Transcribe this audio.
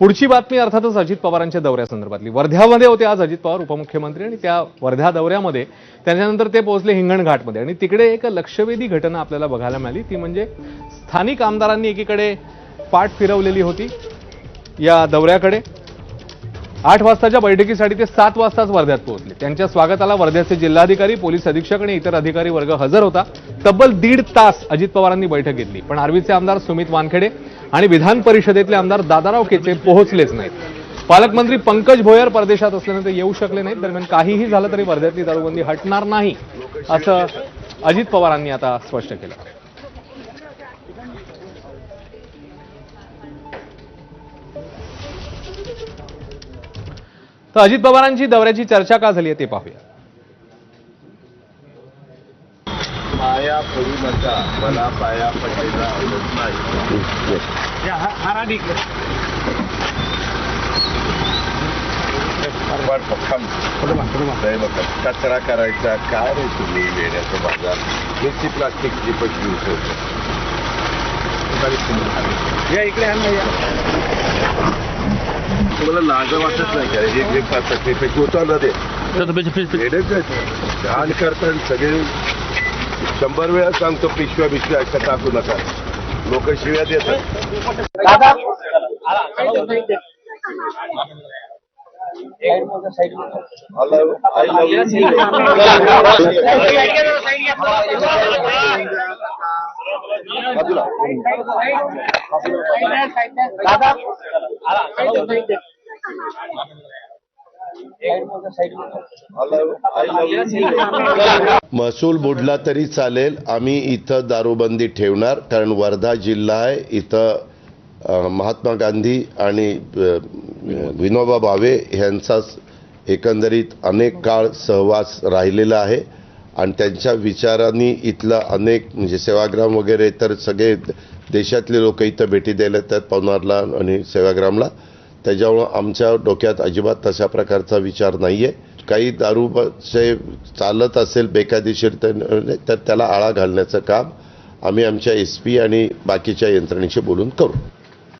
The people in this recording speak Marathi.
पुढची बातमी अर्थातच अजित पवारांच्या दौऱ्यासंदर्भातली वर्ध्यामध्ये होते आज अजित पवार उपमुख्यमंत्री आणि त्या वर्धा दौऱ्यामध्ये त्याच्यानंतर ते पोहोचले हिंगणघाटमध्ये. आणि तिकडे एक लक्षवेधी घटना आपल्याला बघायला मिळाली. ती म्हणजे स्थानिक आमदारांनी एकीकडे पाठ फिरवलेली होती या दौऱ्याकडे. आठ वाजताच्या बैठकीसाठी ते सात वाजताच वर्ध्यात पोहोचले. त्यांच्या स्वागताला वर्ध्याचे जिल्हाधिकारी पोलीस अधीक्षक आणि इतर अधिकारी वर्ग हजर होता. तब्बल दीड तास अजित पवारांनी बैठक घेतली. पण आर्वीचे आमदार सुमित वानखेडे आणि विधान परिषदेतले आमदार दादाराव केचे पोहोचलेच नाहीत. पालकमंत्री पंकज भोयर परदेशात असल्यानं ते येऊ शकले नाहीत. दरम्यान काहीही झालं तरी वर्ध्यातली दारूबंदी हटणार नाही असं अजित पवारांनी आता स्पष्ट केलं. तर अजित पवारांची दौऱ्याची चर्चा का झाली आहे ते पाहूया. पाया पडू नका. मला पाया पडायला आवडत नाही. फार पक्कम. नाही बघा, कचरा करायचा काय रे तुम्ही वेड्याचं बाजार? नुसती प्लास्टिकची पटली या इकडे आण ना या. तुम्हाला लाज वाटत नाही का? एक एक तासात ते पैकी उचलला ते. घाण करतात सगळे. शंभर वेळा सांगतो पिशव्या बिशव्या अशा टाकू नका. लोक शिव्या देतात. महसूल बुडला तरी चालेल. आम्ही इथं दारूबंदी ठेवणार कारण वर्धा जिल्हा आहे. इथं महात्मा गांधी आणि विनोबा भावे यांचा एकंदरीत अनेक काळ सहवास राहिलेला आहे. आणि त्यांच्या विचारांनी इथलं अनेक म्हणजे सेवाग्राम वगैरे तर सगळे देशातले लोक इथं भेटी द्यायला येतात पवनारला आणि सेवाग्रामला. त्याच्यामुळं आमच्या डोक्यात अजिबात तशा प्रकारचा विचार नाही आहे काही दारूचे चालत असेल बेकायदेशीर तर त्याला आळा घालण्याचं काम आम्ही आमच्या एस पी आणि बाकीच्या यंत्रणेशी बोलून करू.